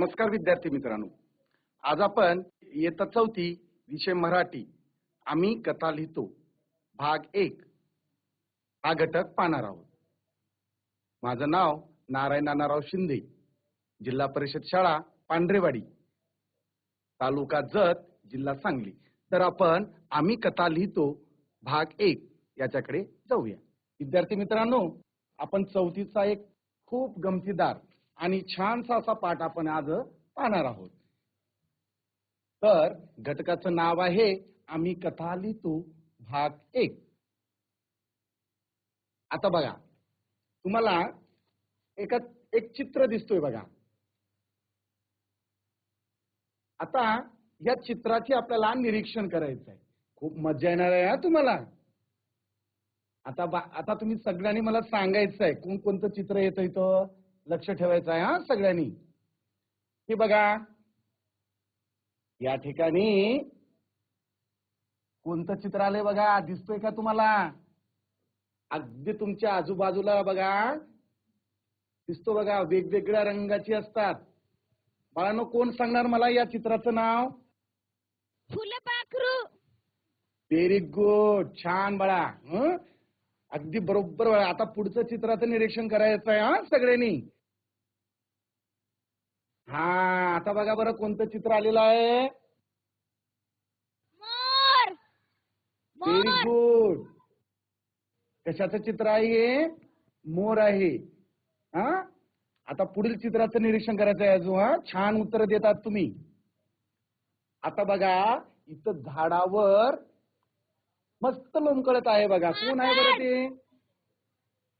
नमस्कार विद्यार्थी मित्रांनो. आज आपण इयत्ता चौथी विषय मराठी आम्ही कथा लिहितो. भाग एक हा घटक पाहणार आहोत. माझं नाव नारायण नानाराव शिंदे जिल्हा परिषद शाळा पांढरेवाडी तालुका जत जिल्हा सांगली. तर आपण आम्ही कथा लिहितो भाग एक याच्याकडे जाऊया. विद्यार्थी मित्रांनो आपण चौथीचा एक खूप गमतीदार आणि छानसा असा पाठ आपण आज पाहणार आहोत. तर घटकाचं नाव आहे आम्ही कथा लिहितो भाग एक. आता बघा तुम्हाला एका एक चित्र दिसतोय बघा. आता या चित्राची आपल्याला निरीक्षण करायचं आहे खूप मजा येणार आहे तुम्हाला. आता बा- आता तुम्ही सगळ्यांनी मला सांगायचं आहे कोण कोणतं चित्र येतं इथं? लक्ष ठेवायचं आहे हा सगळ्यांनी. हे बघा. या ठिकाणी कोणतं चित्र आलंय बघा? दिसतोय का तुम्हाला? अगदी तुमच्या आजूबाजूला बघा. दिसतो बघा वेगवेगळ्या रंगाची असतात. बाळांनो कोण सांगणार मला या चित्राचं नाव? फुलपाखरू व्हेरी गुड छान बाळा. हं? अगदी बरोबर आता पुढचं चित्राचं निरीक्षण करायचं आहे हा सगळ्यांनी. हा आता बघा बरं कोणतं चित्र आलेलं आहे. मोर! व्हेरी गुड कशाचं चित्र आहे हे? मोर आहे. हा? आता पुढील चित्राचं निरीक्षण करायचं आहे अजून हा. छान उत्तर देतात तुम्ही. आता बघा इथं झाडावर मस्त लोंबकळत आहे बघा. कोण आहे बरं ते?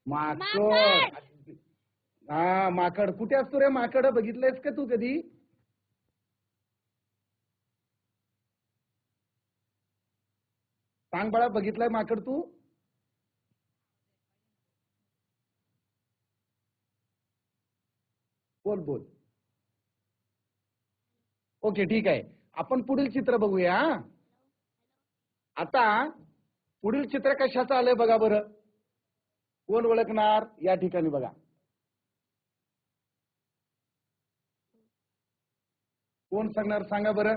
माकड! हा माकड. कुठे असतो रे माकड? बघितलंयस का तू कधी? सांग बाळा बघितलंय माकड तू? बोल बोल. ओके ठीक आहे. आपण पुढील चित्र बघूया? आता पुढील चित्र कशाचं आलंय बघा बरं. कोण ओळखणार? या ठिकाणी बघा. कोण सांगणार? सांगा बरं.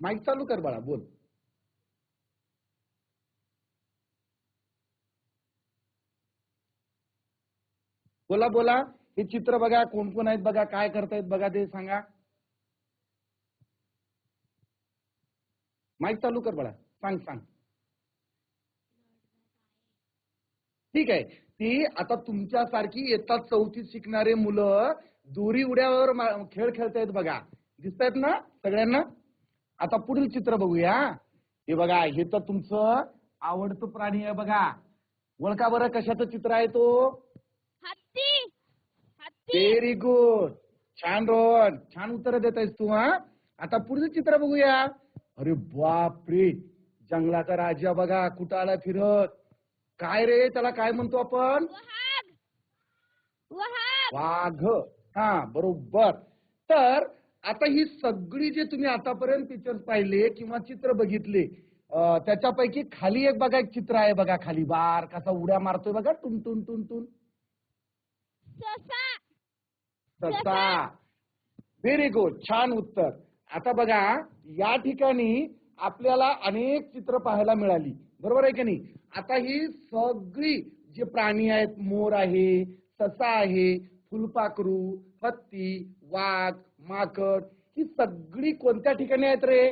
माईक चालू कर बाळा बोल. बोला बोला. हे चित्र बघा कोण कोण आहेत बघा काय करतायत बघा ते सांगा. माईक चालू कर बाळा. सांग सांग. ठीक आहे. ती आता तुमच्यासारखी येतात चौथीत शिकणारे मुलं दोरी उड्यावर खेळ खेळतायत बघा. दिसतायत ना सगळ्यांना? आता पुढील चित्र बघूया. हे बघा हे तर तुमचं आवडतं प्राणी आहे बघा. ओळखा बरं कशाचं चित्र आहे तो? व्हेरी गुड छान रोहन. छान उत्तर देत आहेस तू हा. आता पुढचं चित्र बघूया. अरे बाप रे जंगलाचा राजा बघा कुठं आला फिरत? काय रे त्याला काय म्हणतो आपण? वाघ. हा बरोबर. तर आता ही सगळी जे तुम्ही आतापर्यंत पिक्चर्स पाहिले किंवा चित्र बघितले त्याच्यापैकी खाली एक बघा एक चित्र आहे बघा खाली. बार कसा उड्या मारतोय बघा टुन टुन टुन टुन. ससा. व्हेरी गुड छान उत्तर. आता बघा या ठिकाणी आपल्याला अनेक चित्र पाहायला मिळाली. बरोबर आहे की नाही? आता ही सगळी जे प्राणी आहेत मोर आहे ससा आहे फुलपाखरू हत्ती वाघ माकड ही सगळी कोणत्या ठिकाणी आहेत रे?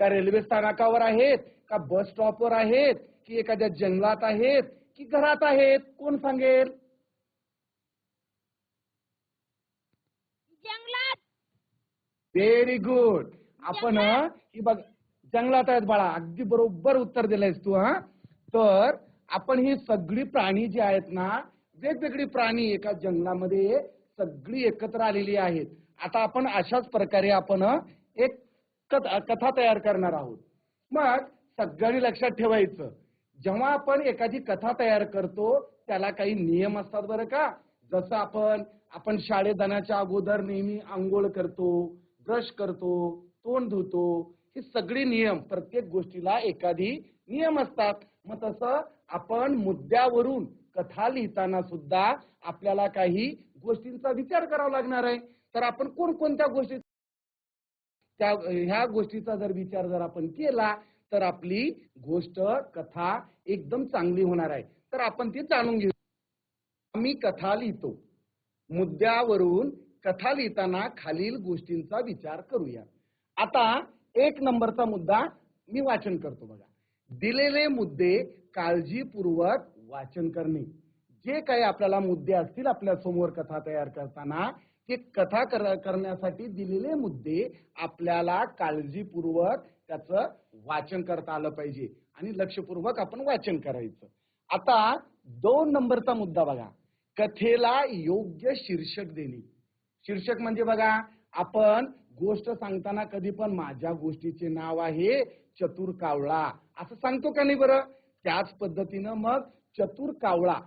का रेल्वे स्थानकावर आहेत? का बस स्टॉपवर आहेत? की एखाद्या जंगलात आहेत? की घरात आहेत? कोण सांगेल जंगलात व्हेरी गुड आपण हं, बघ जंगलात आहेत बाळा. अगदी बरोबर उत्तर दिलंयस तू हा. तर आपण ही सगळी प्राणी जी आहेत ना वेगवेगळी प्राणी एका जंगलामध्ये सगळी एकत्र आलेली आहेत. आता आपण अशाच प्रकारे आपण एक कथ- कथा तयार करणार आहोत. मग सगळ्यांनी लक्षात ठेवायचं. जेव्हा आपण एखादी कथा तयार करतो त्याला काही नियम असतात बरं का? जसं आपण आपण शाळेत जाण्याच्या अगोदर नेहमी आंघोळ करतो ब्रश करतो तोंड धुतो हे सगळे नियम प्रत्येक गोष्टीला एखादी नियम असतात. मग तसं आपण मुद्द्यावरून कथा लिहिताना सुद्धा आपल्याला काही गोष्टींचा विचार करावा लागणार आहे. तर आपण कोणकोणत्या गोष्टी त्या ह्या गोष्टीचा जर विचार जर आपण केला तर आपली गोष्ट कथा एकदम चांगली होणार आहे. तर आपण ती जाणून घेऊ. आम्ही कथा लिहितो. मुद्द्यावरून कथा लिहिताना खालील गोष्टींचा विचार करूया. आता एक नंबरचा मुद्दा मी वाचन करतो बघा. दिलेले मुद्दे काळजीपूर्वक वाचन करणे. जे काही आपल्याला मुद्दे असतील आपल्यासमोर कथा तयार करताना ते कथा कर- करण्यासाठी दिलेले मुद्दे आपल्याला काळजीपूर्वक त्याचं वाचन करता आलं पाहिजे आणि लक्षपूर्वक आपण वाचन करायचं. आता दोन नंबरचा मुद्दा बघा. कथेला योग्य शीर्षक देणे. शीर्षक म्हणजे बघा आपण गोष्ट सांगताना कधी पण माझ्या गोष्टीचे नाव आहे चतुर कावळा. असं सांगतो का नाही बरं? त्याच पद्धतीनं मग चतुर कावळा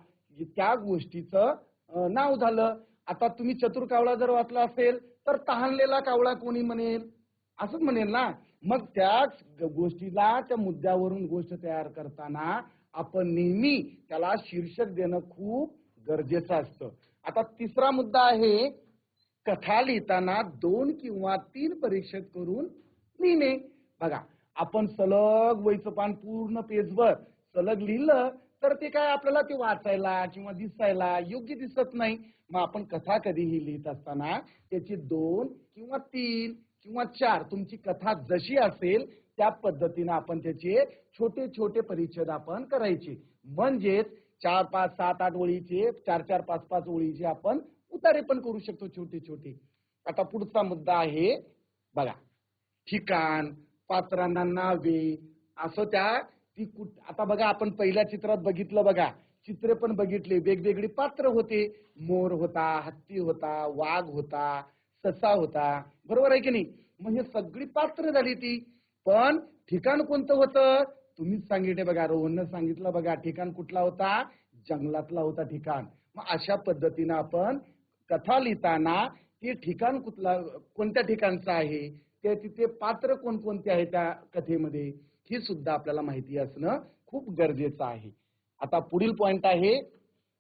त्या गोष्टीचं नाव झालं. आता तुम्ही चतुर कावळा जर वाचला असेल तर तहानलेला कावळा कोणी म्हणेल? असंच म्हणेल ना? मग त्याच गोष्टीला त्या मुद्द्यावरून गोष्ट तयार करताना आपण नेहमी त्याला शीर्षक देणं खूप गरजेचं असतं. आता तिसरा मुद्दा आहे कथा लिहिताना दोन किंवा तीन परीक्षेत करून लिहिणे. बघा आपण सलग वयचं पान पूर्ण पेजवर सलग लिहिलं तर ते काय आपल्याला ते वाचायला किंवा दिसायला योग्य दिसत नाही. मग आपण कथा कधीही लिहित असताना त्याची दोन किंवा तीन किंवा चार तुमची कथा जशी असेल त्या पद्धतीने आपण त्याचे छोटे छोटे परिच्छेद आपण करायचे. म्हणजेच चार पाच सात आठ ओळीचे चार चार पाच पाच ओळीचे आपण उतारे पण करू शकतो छोटे छोटे. आता पुढचा मुद्दा आहे बघा. ठिकाण पात्रांना नावे असं त्या ती कुठ आता बघा आपण पहिल्या चित्रात बघितलं बघा. चित्रे पण बघितले वेगवेगळी पात्र होते. मोर होता हत्ती होता वाघ होता ससा होता. बरोबर आहे की नाही? मग हे सगळी पात्र झाली ती. पण ठिकाण कोणतं होतं? तुम्हीच सांगितले बघा रोहननं सांगितलं बघा ठिकाण कुठला होता? जंगलातला होता ठिकाण. मग अशा पद्धतीनं आपण कथा लिहिताना ते ठिकाण कुठला कोणत्या ठिकाणचं आहे? ते तिथे पात्र कोणकोणते आहे त्या कथेमध्ये? ही सुद्धा आपल्याला माहिती असणं खूप गरजेचं आहे. आता पुढील पॉइंट आहे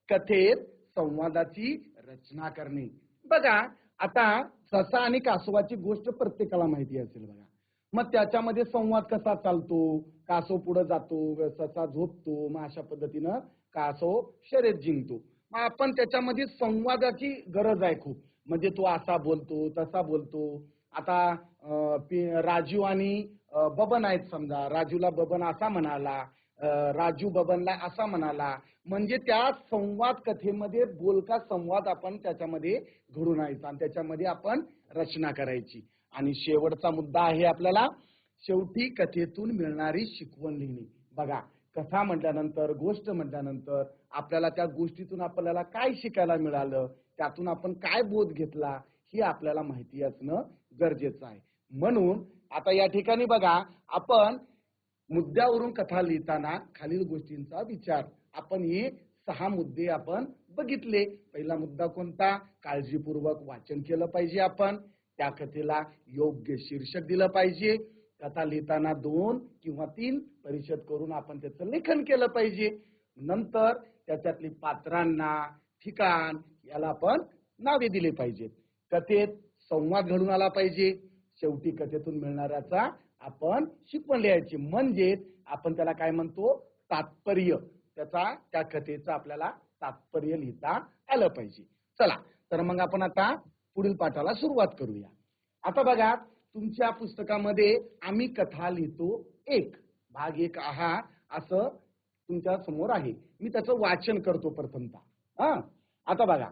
कथेत संवादाची रचना करणे. बघा आता ससा आणि कासवाची गोष्ट प्रत्येकाला माहिती असेल बघा. मग त्याच्यामध्ये संवाद कसा चालतो? कासव पुढे जातो ससा झोपतो मग अशा पद्धतीनं कासव शर्यत जिंकतो. मग आपण त्याच्यामध्ये संवादाची गरज आहे खूप. म्हणजे तो असा बोलतो तसा बोलतो. आता राजू आणि बबन आहेत समजा. राजूला बबन असा म्हणाला राजू बबनला असा म्हणाला. म्हणजे त्या संवाद कथेमध्ये बोलका संवाद आपण त्याच्यामध्ये घडून आणायचा आणि त्याच्यामध्ये आपण रचना करायची. आणि शेवटचा मुद्दा आहे आपल्याला शेवटी कथेतून मिळणारी शिकवण लिहिणे. बघा कथा म्हटल्यानंतर गोष्ट म्हटल्यानंतर आपल्याला त्या गोष्टीतून आपल्याला काय शिकायला मिळालं त्यातून आपण काय बोध घेतला ही आपल्याला माहिती असणं गरजेचं आहे. म्हणून आता या ठिकाणी बघा आपण मुद्द्यावरून कथा लिहिताना खालील गोष्टींचा विचार. आपण हे सहा मुद्दे आपण बघितले. पहिला मुद्दा कोणता? काळजीपूर्वक वाचन केलं पाहिजे आपण. त्या कथेला योग्य शीर्षक दिलं पाहिजे. कथा लिहिताना दोन किंवा तीन परिषद करून आपण त्याचं लेखन केलं पाहिजे. नंतर त्याच्यातली पात्रांना ठिकाण याला आपण नावे दिले पाहिजेत. कथेत संवाद घडून आला पाहिजे. शेवटी कथेतून मिळणाऱ्याचा आपण शिकवण लिहायची. म्हणजे आपण त्याला काय म्हणतो? तात्पर्य. त्याचा त्या कथेचं आपल्याला तात्पर्य लिहिता आलं पाहिजे. चला तर मग आपण आता पुढील पाठाला सुरुवात करूया. आता बघा तुमच्या पुस्तकामध्ये आम्ही कथा लिहितो एक भाग एक आहा असं तुमच्यासमोर आहे. मी त्याचं वाचन करतो प्रथमतः. हा? आता बघा.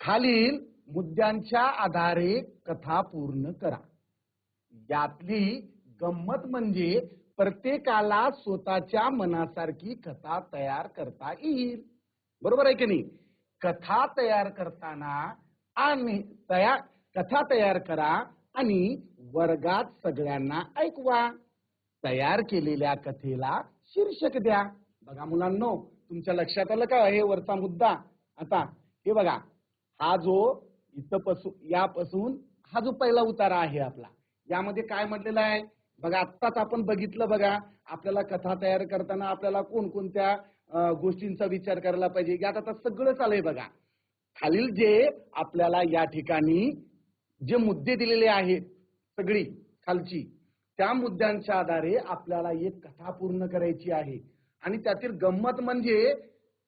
खालील मुद्द्यांच्या आधारे कथा पूर्ण करा. यातली गंमत म्हणजे प्रत्येकाला स्वतःच्या मनासारखी कथा तयार करता येईल. बरोबर आहे की नाही? कथा तयार करताना आणि तयार कथा तयार करा आणि वर्गात सगळ्यांना ऐकवा. तयार केलेल्या कथेला शीर्षक द्या. बघा मुलांनो तुमच्या लक्षात आलं का? हे वरचा मुद्दा. आता हे बघा. हा जो इथं पासून यापासून हा जो पहिला उतारा आहे आपला. यामध्ये काय म्हटलेलं आहे? बघा आत्ताच आपण बघितलं बघा. आपल्याला कथा तयार करताना आपल्याला कोणकोणत्या गोष्टींचा विचार करायला पाहिजे? यात आता सगळं आलंय बघा. खालील जे आपल्याला या ठिकाणी जे मुद्दे दिलेले आहेत सगळी खालची. त्या मुद्द्यांच्या आधारे आपल्याला एक कथा पूर्ण करायची आहे. आणि त्यातील गंमत म्हणजे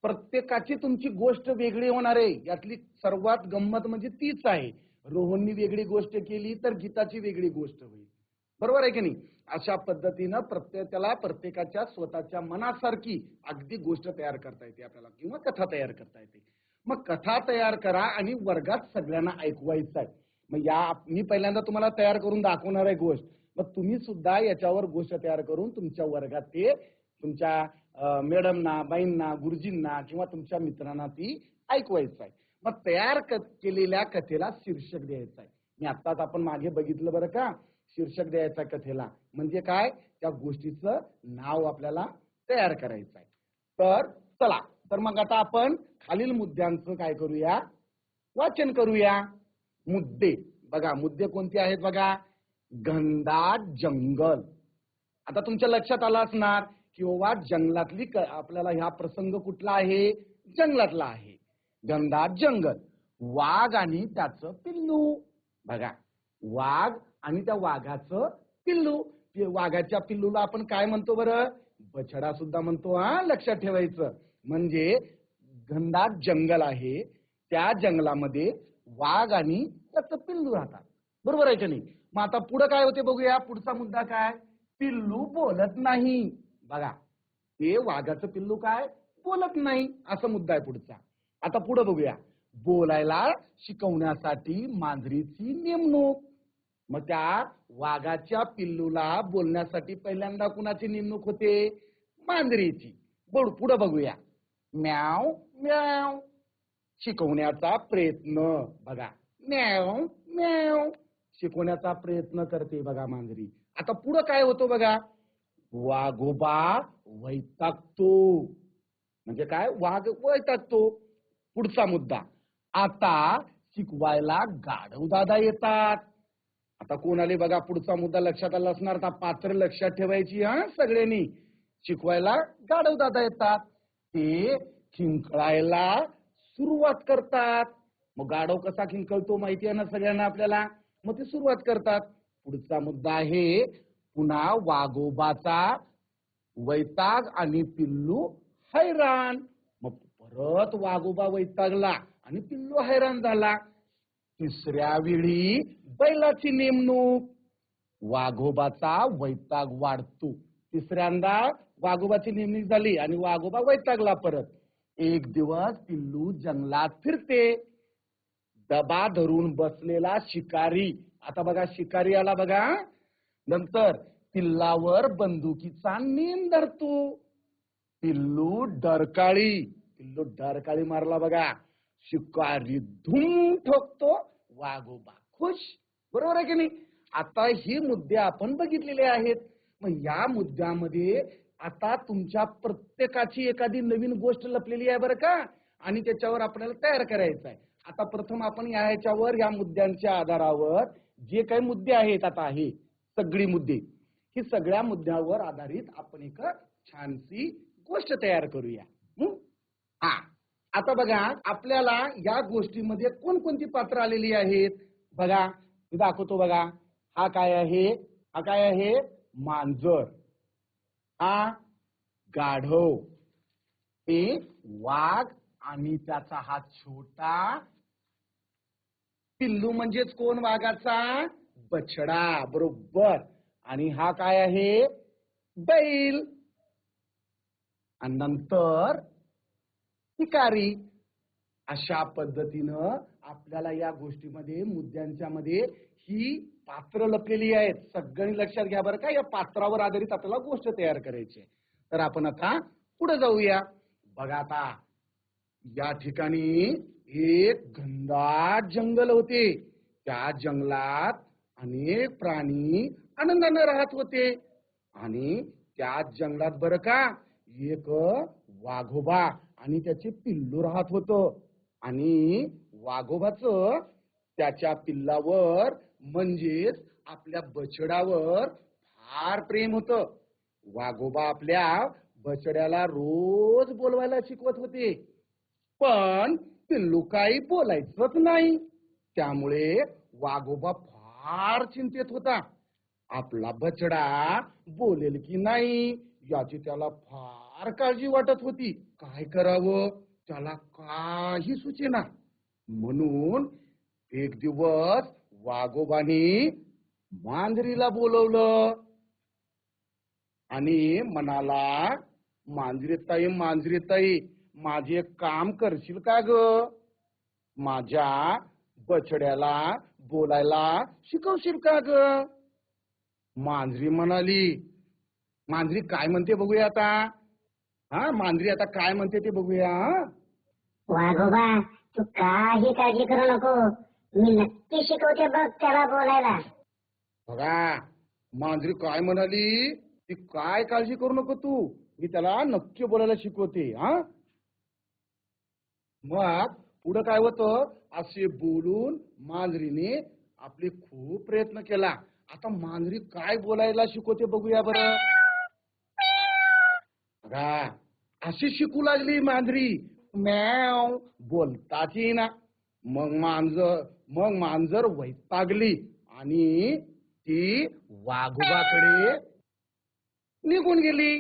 प्रत्येकाची तुमची गोष्ट वेगळी होणार आहे. यातली सर्वात गंमत म्हणजे तीच आहे. रोहननी वेगळी गोष्ट केली तर गीताची वेगळी गोष्ट होईल. बरोबर आहे की नाही? अशा पद्धतीनं प्रत्येकाला प्रत्येकाच्या स्वतःच्या मनासारखी अगदी गोष्ट तयार करता येते आपल्याला. किंवा कथा तयार करता येते. मग कथा तयार करा आणि वर्गात सगळ्यांना ऐकवायचं आहे. मग या मी पहिल्यांदा तुम्हाला तयार करून दाखवणार आहे गोष्ट. मग तुम्ही सुद्धा याच्यावर गोष्ट तयार करून तुमच्या वर्गात ते तुमच्या मॅडमना बाईंना गुरुजींना किंवा तुमच्या मित्रांना ती ऐकवायचं आहे. मग तयार केलेल्या कथेला शीर्षक द्यायचं आहे. मी आत्ताच आपण मागे बघितलं बरं का? शीर्षक द्यायचं आहे कथेला. म्हणजे काय? त्या गोष्टीचं नाव आपल्याला तयार करायचं आहे. तर चला. तर मग आता आपण खालील मुद्द्यांचं काय करूया? वाचन करूया. मुद्दे. बघा मुद्दे कोणते आहेत बघा? घनदाट जंगल. आता तुमच्या लक्षात आलं असणार की बाबा जंगलातली क- आपल्याला ह्या प्रसंग कुठला आहे? जंगलातला आहे. घनदाट जंगल. वाघ आणि त्याचं पिल्लू. बघा वाघ आणि त्या वाघाचं पिल्लू. वाघाच्या पिल्लूला आपण काय म्हणतो बरं? बछडा सुद्धा म्हणतो हा? लक्षात ठेवायचं. म्हणजे घनदाट जंगल आहे. त्या जंगलामध्ये वाघ आणि त्याचं पिल्लू राहतात. बरोबर आहे का नाही? मग आता पुढे काय होते बघूया. पुढचा मुद्दा काय? पिल्लू बोलत नाही. बघा ते वाघाचं पिल्लू काय? बोलत नाही. असा मुद्दा आहे पुढचा. आता पुढे बघूया. बोलायला शिकवण्यासाठी मांजरीची नेमणूक. मग त्या वाघाच्या पिल्लूला बोलण्यासाठी पहिल्यांदा कुणाची नेमणूक होते? मांजरीची. बोल पुढे बघूया. म्याव म्याव. शिकवण्याचा प्रयत्न. बघा म्याव म्याव. शिकवण्याचा प्रयत्न करते बघा मांजरी. आता पुढं काय होतो बघा? वाघोबा वैतागतो. म्हणजे काय? वाघ वैतागतो. पुढचा मुद्दा. आता शिकवायला गाढव दादा येतात. आता कोण आले बघा पुढचा मुद्दा लक्षात आला असणार? आता पात्र लक्षात ठेवायची हा सगळ्यांनी. शिकवायला गाढव दादा येतात. ते खिंकळायला सुरुवात करतात. मग गाढव कसा खिंकळतो माहिती आहे ना सगळ्यांना आपल्याला? मग ते सुरुवात करतात. पुढचा मुद्दा आहे पुन्हा वाघोबाचा वैताग आणि पिल्लू हैराण. मग परत वाघोबा वैतागला आणि पिल्लू हैराण झाला. तिसऱ्या वेळी बैलाची नेमणूक. वाघोबाचा वैताग वाढतो. तिसऱ्यांदा वाघोबाची नेमणूक झाली आणि वाघोबा वैतागला परत. एक दिवस पिल्लू जंगलात फिरते. डबा धरून बसलेला शिकारी. आता बघा शिकारी आला बघा. नंतर पिल्लावर बंदुकीचा नेम धरतो. पिल्लू डरकाळी. पिल्लू डरकाळी मारला बघा. शिकारी धूम ठोकतो. वाघोबा खुश. बरोबर आहे की नाही? आता हे मुद्दे आपण बघितलेले आहेत. मग या मुद्द्यामध्ये आता तुमच्या प्रत्येकाची एखादी नवीन गोष्ट लपलेली आहे बरं का? आणि त्याच्यावर आपल्याला तयार करायचं आहे. आता प्रथम आपण या ह्याच्यावर या मुद्द्यांच्या आधारावर जे काही मुद्दे आहेत आता हे सगळी मुद्दे ही सगळ्या मुद्द्यावर आधारित आपण एक छानशी गोष्ट तयार करूया. हा? आता बघा आपल्याला या गोष्टीमध्ये कोणकोणती पात्र आलेली आहेत? बघा मी दाखवतो बघा. हा काय आहे? हा काय आहे? मांजर. हा गाढव. ते वाघ आणि त्याचा हा छोटा पिल्लू म्हणजेच कोण वाघाचा? बछडा बरोबर. आणि हा काय आहे? बैल. आणि नंतर शिकारी अशा पद्धतीनं आपल्याला या गोष्टीमध्ये मुद्द्यांच्या मध्ये ही पात्र लपलेली आहेत. सगळ्यांनी लक्षात घ्या बरं का या पात्रावर आधारित आपल्याला गोष्ट तयार करायची आहे. तर आपण आता पुढे जाऊया. बघा आता या ठिकाणी एक घनदाट जंगल होते. त्या जंगलात अनेक प्राणी आनंदाने राहत होते. आणि त्या जंगलात बर का एक वाघोबा आणि त्याचे पिल्लू राहत होत. आणि वाघोबाच त्याच्या पिल्लावर म्हणजेच आपल्या बछडावर फार प्रेम होत. वाघोबा आपल्या बछड्याला रोज बोलवायला शिकवत होते. पण ते काही बोलायचंच नाही. त्यामुळे वाघोबा फार चिंतेत होता. आपला बछडा बोलेल की नाही याची त्याला फार काळजी वाटत होती. काय करावं? त्याला काही सुचेना. म्हणून एक दिवस वाघोबाने मांजरीला बोलवलं. आणि म्हणाला मांजरीताई मांजरीताई माझे काम करशील का ग? माझ्या बछड्याला बोलायला शिकवशील का ग? मांजरी म्हणाली मांजरी काय म्हणते बघूया आता? हा मांजरी आता काय म्हणते ते बघूया हा? वाघोबा तू काही काळजी करू नको. मी नक्की शिकवते बघ त्याला बोलायला. बघा मांजरी काय म्हणाली ती काय काळजी करू नको तू? मी त्याला नक्की बोलायला शिकवते हा? मग पुढं काय होतं? असे बोलून मांजरीने आपले खूप प्रयत्न केला. आता मांजरी काय बोलायला शिकवते बघूया बरं. बघा अशी शिकू लागली मांजरी. मॅव बोलताच ना. मग मांजर मग मांजर वैतागली आणि ती वाघोबाकडे निघून गेली.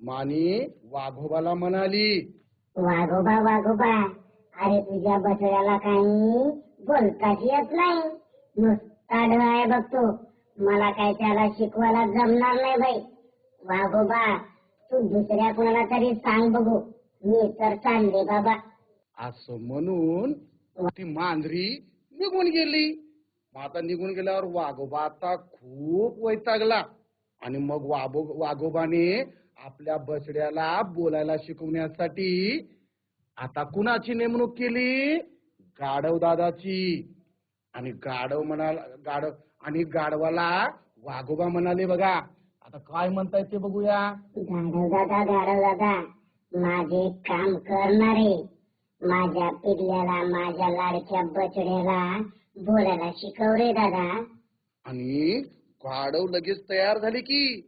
माने वाघोबाला म्हणाली वाघोबा वाघोबा अरे तुझ्या बछड्याला काही बोलताच येत नाही. नुसता ढ आहे बघतो मला काय त्याला शिकवायला जमणार नाही बाई. वाघोबा तू दुसऱ्या कोणाला तरी सांग बघू. मी तर चालले बाबा. असं म्हणून ती मांजरी निघून गेली. मग आता निघून गेल्यावर वाघोबा आता खूप वैतागला. आणि मग वाघो वाघोबाने आपल्या बसड्याला बोलायला शिकवण्यासाठी आता कुणाची नेमणूक केली? गाढव दादाची. आणि गाढव म्हणाला गाढव आणि गाढवाला वाघोबा म्हणाले बघा. आता काय म्हणतायत ते बघूया. गाढव दादा गाढव दादा माझे काम करणारे माझ्या पिल्ल्याला माझ्या लाडक्या बछड्याला बोलायला शिकव रे दादा. आणि गाढव लगेच तयार झाले की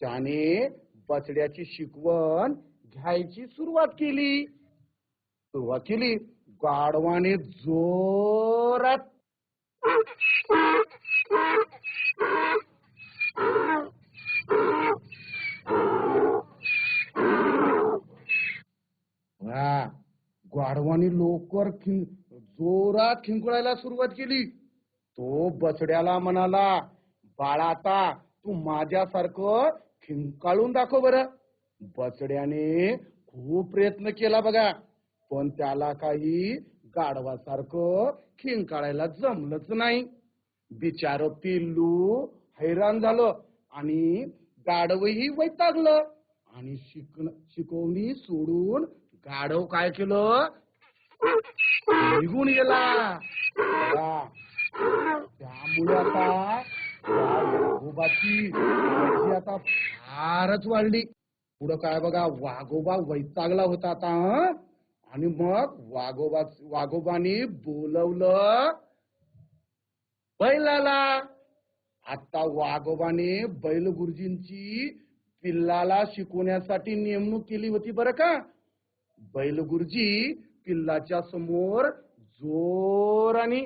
त्याने बछड्याची शिकवण घ्यायची सुरुवात केली. सुरुवात केली जोरात गाडवाने लोकर लवकर खिं जोरात खिंकळायला सुरुवात केली. तो बछड्याला म्हणाला बाळाता तू माझ्यासारखं खिंकाळून दाखव बर. बछड्याने खूप प्रयत्न केला बघा. पण त्याला काही गाढवासारखं खिंकाळायला जमलंच नाही. बिचार पिल्लू हैराण झालं आणि गाढवही वैतागलं आणि शिकण शिकवणी सोडून गाढव काय केलं? निघून गेला. त्यामुळे आता वाघोबाची आता फारच वाढली. पुढं काय बघा वाघोबा वैतागला होता आता आणि मग वाघोबा वाघोबाने बोलवलं बैलाला. आता वाघोबाने बैल गुरुजींची पिल्लाला शिकवण्यासाठी नेमणूक केली होती बरं का? बैल गुरुजी पिल्लाच्या समोर जोराने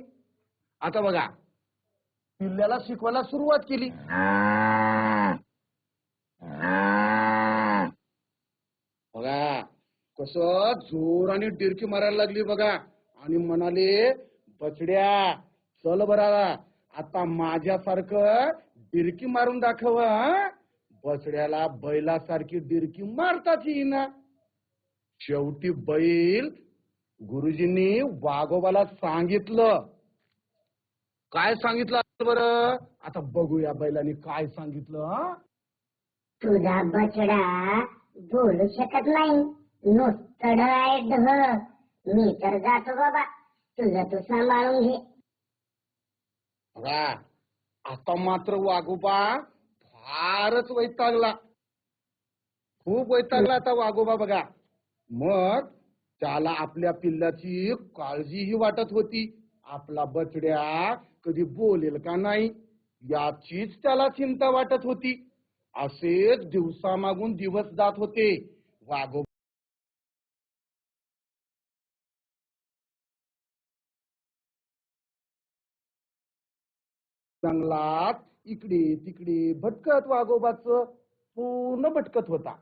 आता बघा. पिल्ल्याला शिकवायला सुरुवात केली बघा कस जोराने डिरकी मारायला लागली बघा. आणि म्हणाले बछड्या चल बरा आता. माझ्यासारखं डिरकी मारून दाखव बछड्याला बैलासारखी डिरकी मारताच येईना शेवटी बैल गुरुजींनी वाघोबाला सांगितलं. काय सांगितलं बर? आता बघूया बैलाने काय सांगितलं तुझा बछडा बोलू शकत नाही. आहे ढ मी तर जातो बाबा. तुझं तू सांभाळून घे. आता मात्र वाघोबा फारच वैतागला. खूप वैतागला आता वाघोबा बघा. मग त्याला आपल्या पिल्लाची काळजीही वाटत होती. आपला बचड्या कधी बोलेल का नाही याचीच त्याला चिंता वाटत होती. असेच दिवसामागून दिवस जात होते. वाघोबा जंगलात इकडे तिकडे भटकत वाघोबाच पूर्ण भटकत होता.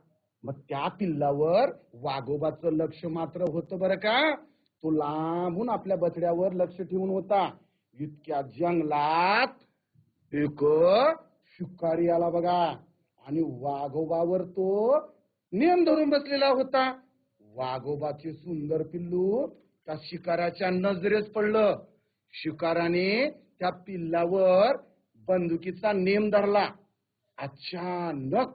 मग त्या पिल्लावर वाघोबाचं लक्ष मात्र होतं बरं का? तो लांबून आपल्या बछड्यावर लक्ष ठेवून होता. इतक्या जंगलात एक शिकारी आला बघा. आणि वाघोबावर तो नियम धरून बसलेला होता. वाघोबाचे सुंदर पिल्लू त्या शिकाराच्या नजरेस पडलं. शिकाराने त्या पिल्लावर बंदुकीचा नेम धरला. अचानक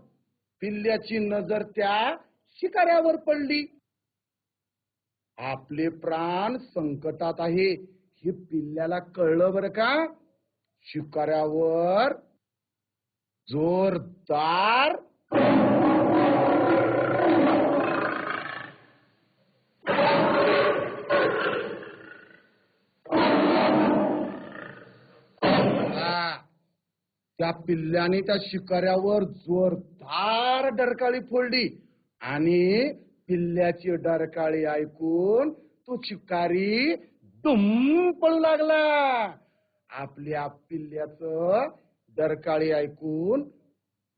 पिल्ल्याची नजर त्या शिकाऱ्यावर पडली. आपले प्राण संकटात आहे हे पिल्ल्याला कळलं बरं का? शिकाऱ्यावर जोरदार त्या पिल्ल्याने त्या शिकाऱ्यावर जोरदार डरकाळी फोडली. आणि पिल्ल्याची डरकाळी ऐकून तो शिकारी दुम पळू लागला. आपल्या पिल्ल्याच डरकाळी ऐकून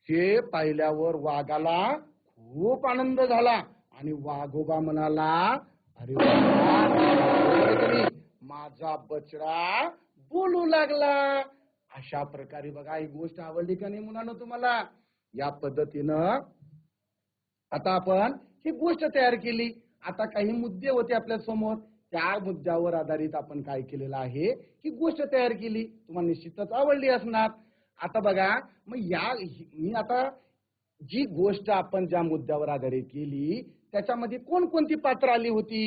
हे पाहिल्यावर वाघाला खूप आनंद झाला. आणि वाघोबा म्हणाला अरे वा, माझा बछडा बोलू लागला. अशा प्रकारे बघा ही गोष्ट आवडली का नाही मुलांना तुम्हाला? या पद्धतीनं आता आपण ही गोष्ट तयार केली. आता काही मुद्दे होते आपल्यासमोर. त्या मुद्द्यावर आधारित आपण काय केलेलं आहे? ही गोष्ट तयार केली. तुम्हाला निश्चितच आवडली असणार. आता बघा मग या मी आता जी गोष्ट आपण ज्या मुद्द्यावर आधारित केली त्याच्यामध्ये कोणकोणती पात्र आली होती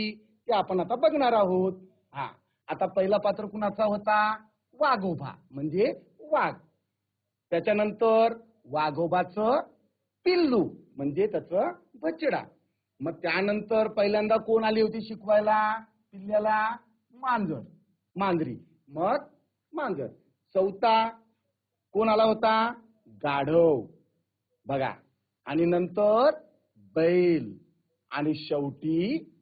ते आपण आता बघणार आहोत. हा आता पहिला पात्र कुणाचा होता? वाघोबा म्हणजे वाघ. त्याच्यानंतर वाघोबाचं पिल्लू म्हणजे त्याचं बछडा. मग त्यानंतर पहिल्यांदा कोण आली होती शिकवायला? पिल्ल्याला मांजर मांजरी. मग मांजर. चौथा कोण आला होता? गाढव. बघा. आणि नंतर बैल. आणि शेवटी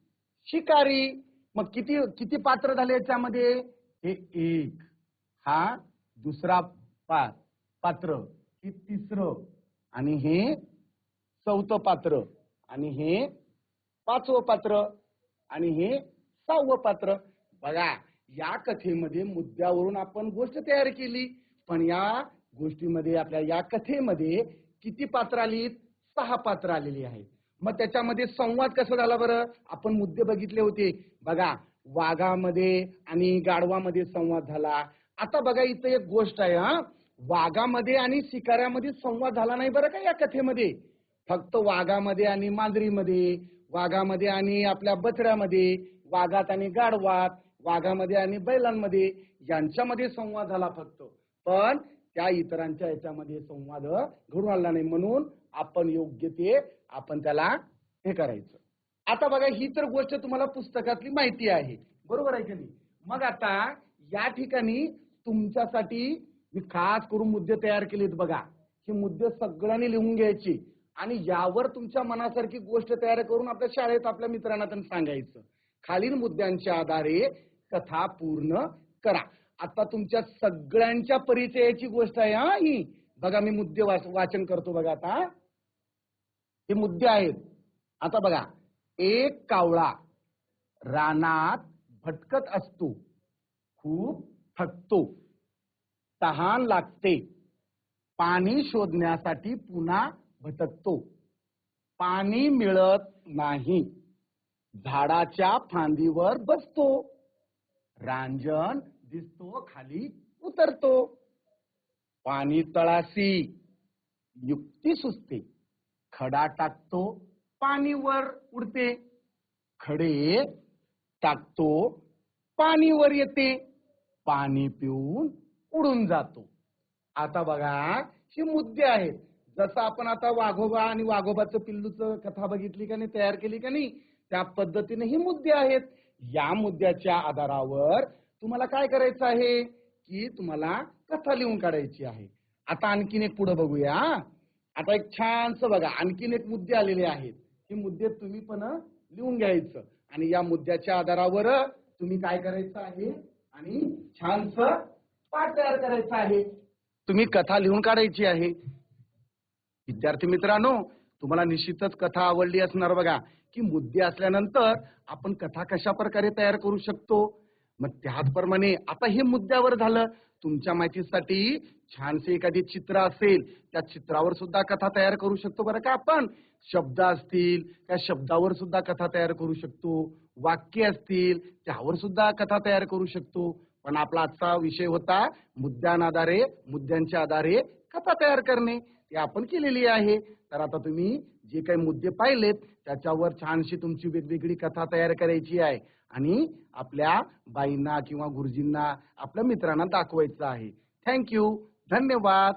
शिकारी. मग किती किती पात्र झाले याच्यामध्ये? हे एक. हा दुसरा पा पात्र हे तिसरं. आणि हे चौथं पात्र आणि हे पाचवं पात्र आणि हे सहावं पात्र. बघा या कथेमध्ये मुद्द्यावरून आपण गोष्ट तयार केली. पण या गोष्टीमध्ये आपल्या या कथेमध्ये किती पात्र आली सहा पात्र आलेली आहेत. मग त्याच्यामध्ये संवाद कसा झाला बरं? आपण मुद्दे बघितले होते. बघा वाघामध्ये आणि गाढवामध्ये संवाद झाला. आता बघा इथं एक गोष्ट आहे हा. वाघामध्ये आणि शिकाऱ्यामध्ये संवाद झाला नाही बरं का या कथेमध्ये? फक्त वाघामध्ये आणि मांजरीमध्ये वाघामध्ये आणि आपल्या बचऱ्यामध्ये वाघात आणि गाढवात वाघामध्ये आणि बैलांमध्ये यांच्यामध्ये संवाद झाला फक्त. पण त्या इतरांच्या याच्यामध्ये संवाद घडून आला नाही म्हणून आपण योग्य ते आपण त्याला हे करायचं. आता बघा ही तर गोष्ट तुम्हाला पुस्तकातली माहिती आहे. बरोबर आहे की नाही? मग आता या ठिकाणी तुमच्यासाठी मी खास करून मुद्दे तयार केलेत बघा. हे मुद्दे सगळ्यांनी लिहून घ्यायचे आणि यावर तुमच्या मनासारखी गोष्ट तयार करून आपल्या शाळेत आपल्या मित्रांना त्यांना सांगायचं. खालील मुद्द्यांच्या आधारे कथा पूर्ण करा. आता तुमच्या सगळ्यांच्या परिचयाची गोष्ट आहे हा ही. बघा मी मुद्दे वाच- वाचन करतो बघा आता. हे मुद्दे आहेत. आता बघा. एक कावळा रानात भटकत असतो. खूप थकतो. तहान लागते. पाणी शोधण्यासाठी पुन्हा भटकतो. पाणी मिळत नाही. झाडाच्या फांदीवर बसतो. रांजन दिसतो खाली उतरतो. पाणी तळाशी युक्ती सुचते. खडा टाकतो पाणीवर उडते. खडे टाकतो पाणीवर येते. पाणी पिऊन उडून जातो. आता बघा हे मुद्दे आहेत. जसं आपण आता वाघोबा आणि वाघोबाचं पिल्लूचं कथा बघितली का नाही तयार केली का नाही त्या पद्धतीने ही मुद्दे आहेत. या मुद्द्याच्या आधारावर तुम्हाला काय करायचं आहे? की तुम्हाला कथा लिहून काढायची आहे. आता आणखीन एक पुढे बघूया. आता एक छानस बघा आणखीन एक मुद्दे आलेले आहेत. हे मुद्दे तुम्ही पण लिहून घ्यायचं. आणि या मुद्द्याच्या आधारावर तुम्ही काय करायचं आहे? आणि छानस पाठ तयार करायचा आहे. तुम्ही कथा लिहून काढायची आहे. विद्यार्थी मित्रांनो तुम्हाला निश्चितच कथा आवडली असणार बघा. की मुद्दे असल्यानंतर आपण कथा कशा प्रकारे तयार करू शकतो? मग त्याचप्रमाणे आता हे मुद्द्यावर झालं. तुमच्या माहितीसाठी छानसे एखादी चित्र असेल त्या चित्रावर सुद्धा कथा तयार करू शकतो बरं का आपण. शब्द असतील त्या शब्दावर सुद्धा कथा तयार करू शकतो. वाक्य असतील त्यावर सुद्धा कथा तयार करू शकतो. पण आपला आजचा विषय होता मुद्द्यांआधारे मुद्द्यांच्या आधारे कथा तयार करणे. ती आपण केलेली आहे. तर आता तुम्ही जे काही मुद्दे पाहिलेत त्याच्यावर छानशी तुमची वेगवेगळी कथा तयार करायची आहे. आणि आपल्या बाईंना किंवा गुरुजींना आपल्या मित्रांना दाखवायचं आहे. थँक्यू धन्यवाद.